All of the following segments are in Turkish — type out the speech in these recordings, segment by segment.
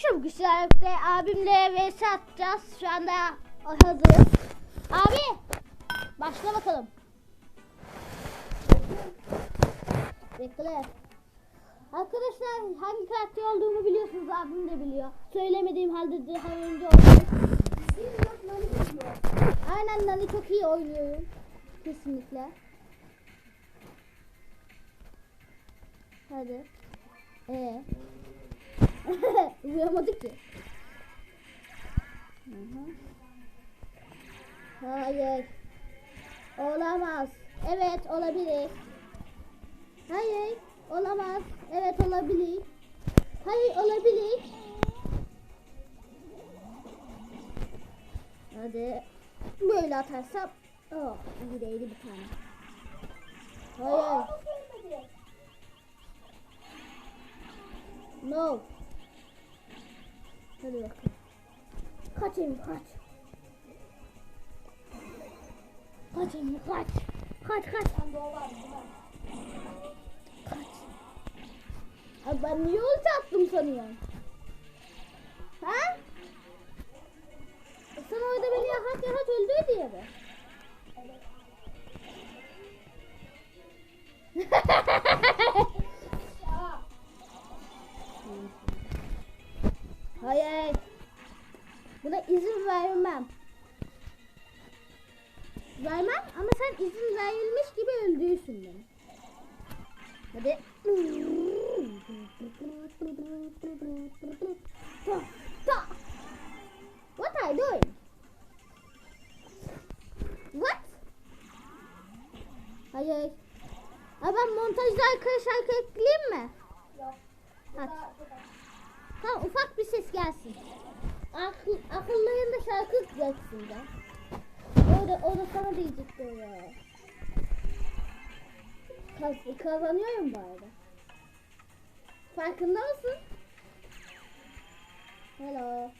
Arkadaşlar bu güçlerde abimle vs atacağız. Şu anda hazırız. Abi başla bakalım. Bekle. Arkadaşlar hangi karakter olduğumu biliyorsunuz abim de biliyor. Söylemediğim halde daha önce oldu. Aynen Nani çok iyi oynuyorum. Kesinlikle. Hadi. Ee. Uyuyamadık ki. Hı hı. Hayır. Olamaz. Evet olabilir. Hayır. Olamaz. Evet olabilir. Hayır olabilir. Hadi. Böyle atarsam. Oh, iyi değildi bir tane. Hayır. No. Hadi bakalım. Kaç Emir kaç. Kaç Emir kaç. Kaç kaç. Kaç. Abi ben niye ulti attım sanıyorum? Ha? E Sen orada beni yakat yakat öldür diye mi? Hayır. Buna izin vermem. Vermem ama sen izin verilmiş gibi öldürürsün beni. Hadi. Ta, ta. What are you doing? What? Hayır. Aa, ben montajda arkaya şarkı ekleyeyim mi? Hadi. Tamam ufak bir ses gelsin. Akıl, akıllarında şarkı geçsin de. Orada, orada sana diyecekti ya. Kaz, kazanıyorum bu arada. Farkında mısın? Hello.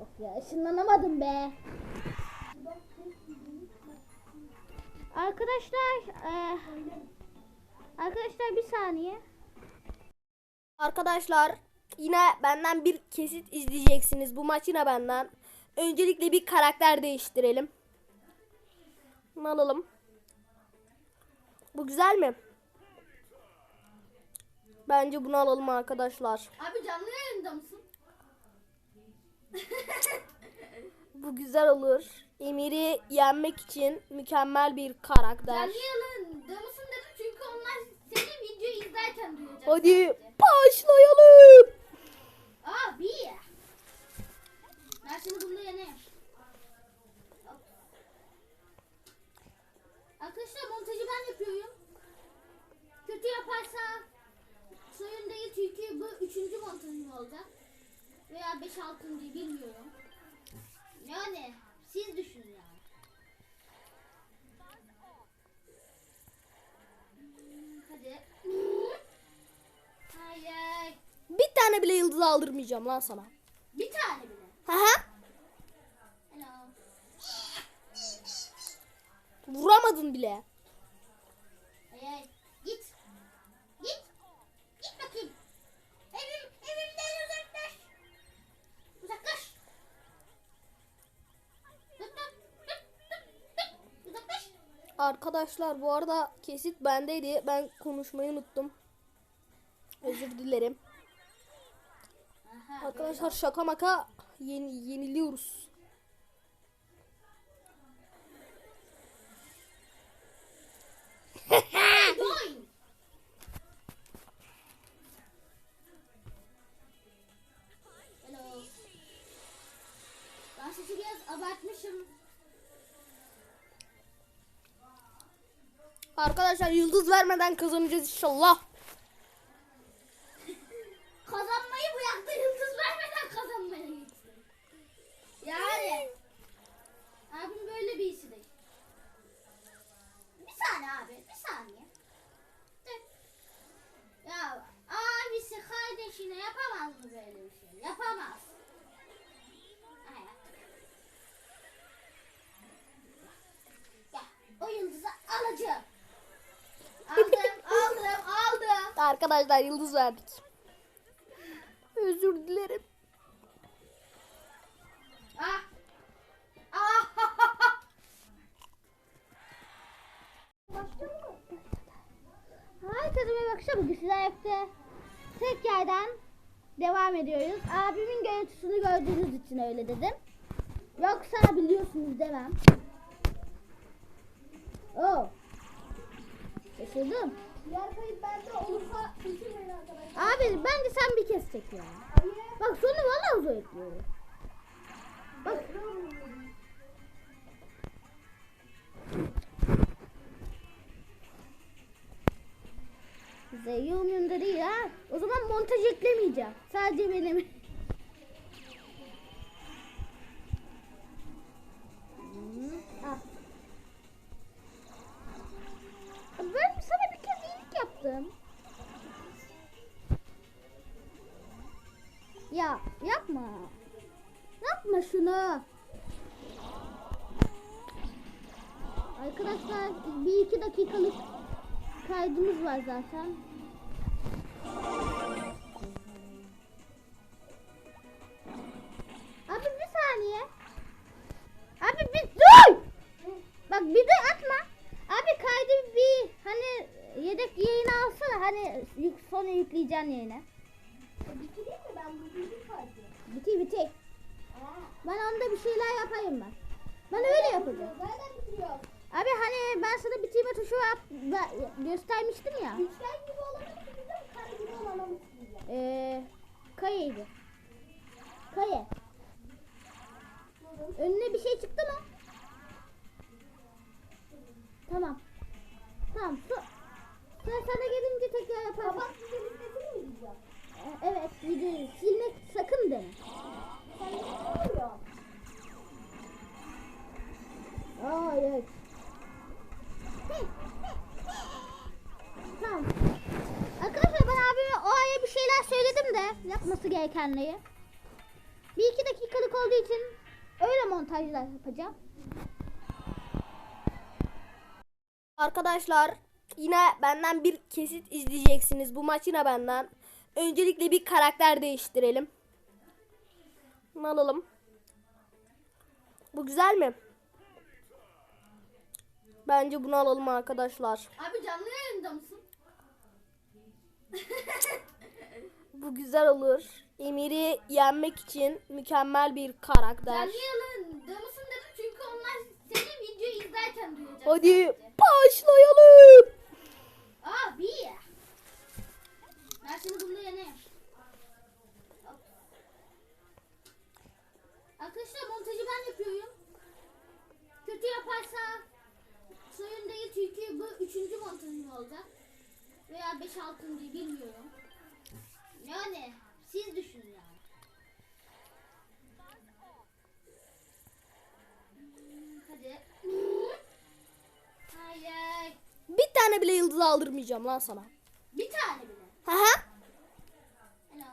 Of ya ışınlanamadım be. Arkadaşlar, eee, arkadaşlar bir saniye. Arkadaşlar yine benden bir kesit izleyeceksiniz. Bu maç yine benden. Öncelikle bir karakter değiştirelim. Bunu alalım. Bu güzel mi? Bence bunu alalım arkadaşlar. Abi canlı yayında mısın? Bu güzel olur. Emir'i yenmek için mükemmel bir karakter. Canlı yayında mısın dedim çünkü onlar senin izlerken duyacak. Hadi başlayalım. Abi. Ben seni bunda yeneyim. Arkadaşlar montajı ben yapıyorum. Kötü yaparsa sorun değil çünkü bu üçüncü montajım olacak. Veya beş altıncı bilmiyorum. Yani siz düşünün yani. Tane bile yıldız aldırmayacağım lan sana. Bir tane bile. Hı hı. Vuramadın bile. Hayır. Git. Git. Git bakayım. Evim, evimden uzaklaş. Uzaklaş. Uzaklaş. Arkadaşlar bu arada kesit bendeydi. Ben konuşmayı unuttum. Özür dilerim. Arkadaşlar şaka maka yeni, yeniliyoruz. Sesi biraz. Arkadaşlar yıldız vermeden kazanacağız inşallah. Kazanmayı bıraktı yıldız vermeden kazanmaya gitti. Yani. Abim böyle bir işi değil. Bir saniye abi bir saniye. Dur. Ya abisi kardeşine yapamaz mı böyle bir şey? Yapamaz. Aha, yaptı. Ya o yıldızı alacağım. Aldım aldım aldım. Arkadaşlar yıldız verdik. Özür dilerim. Ah. Ah. Herkese merhaba akşam bugün sizlerle tek yerden devam ediyoruz. Abimin görüntüsünü gördüğünüz için öyle dedim. Yoksa biliyorsunuz demem. Oo. Şaşırdım. Diğer kayıt bende olursa üzülmeyin arkadaşlar. Abi bence sen bir kez çek ya. Hayır. Bak sonu valla uzayıklıyor. Bak Zeyi umurumda değil ha. O zaman montaj eklemeyeceğim. Sadece benim. Şunu. Arkadaşlar bir iki dakikalık kaydımız var zaten. Abi bir saniye. Abi bir dur. Bak bir de atma. Abi kaydı bir hani yedek yayını alsana hani yük, sonra yükleyeceğim yayına. Bitireyim mi ben bu kaydı? Biti biti. Şeyler yapayım ben. Ben öyle yapacağım. Nereden bitiriyor? Abi hani ben sana bitirme tuşu yap, göstermiştim ya. Üçgen gibi mı çizeceğim? Kare gibi olanı mı çizeceğim? Ee, kayaydı. Kaye. Önüne bir şey çıktı mı? Tamam. Tamam. Su. Sıra sana gelince tekrar yaparım. Kapak size listesini mi diyeceğim? Evet videoyu silmek sakın deme. Sen ne Tamam. Arkadaşlar ben abime o aya bir şeyler söyledim de yapması gerekenleri. Bir iki dakikalık olduğu için öyle montajlar yapacağım. Arkadaşlar yine benden bir kesit izleyeceksiniz. Bu maç yine benden. Öncelikle bir karakter değiştirelim. Bunu alalım. Bu güzel mi? Bence bunu alalım arkadaşlar. Abi canlı yayında mısın? Bu güzel olur. Emir'i yenmek için mükemmel bir karakter. yayında mısın dedim çünkü onlar senin videoyu izlerken duyacak. Hadi başlayalım. Abi. Ben seni bunda yeneyim. Arkadaşlar montajı ben yapıyorum. Kötü yaparsa sorun değil çünkü bu üçüncü montajım olacak. Veya beş altıncı bilmiyorum. Yani siz düşünün yani. Hadi. Hayır. Bir tane bile yıldız aldırmayacağım lan sana. Bir tane bile. Haha. Hello.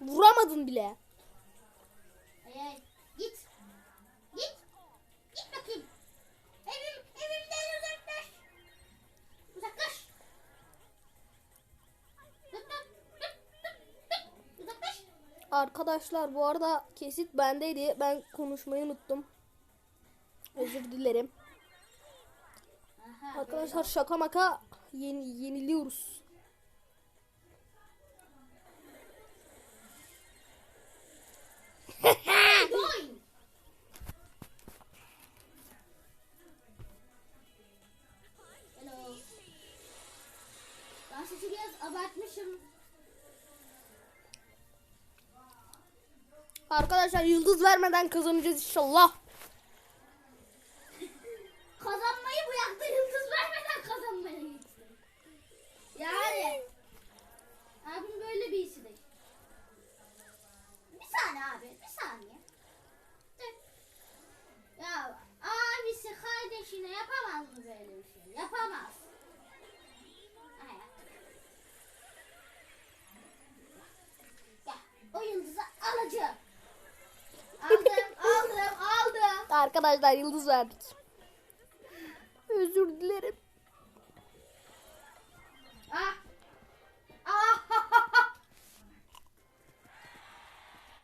Vuramadın bile. Arkadaşlar bu arada kesit bendeydi. Ben konuşmayı unuttum. Özür dilerim. Aha. Arkadaşlar şaka maka yeni, yeniliyoruz. Hello. Ben sesi biraz abartmışım. Arkadaşlar yıldız vermeden kazanacağız inşallah. Arkadaşlar yıldız verdik. Özür dilerim. Ah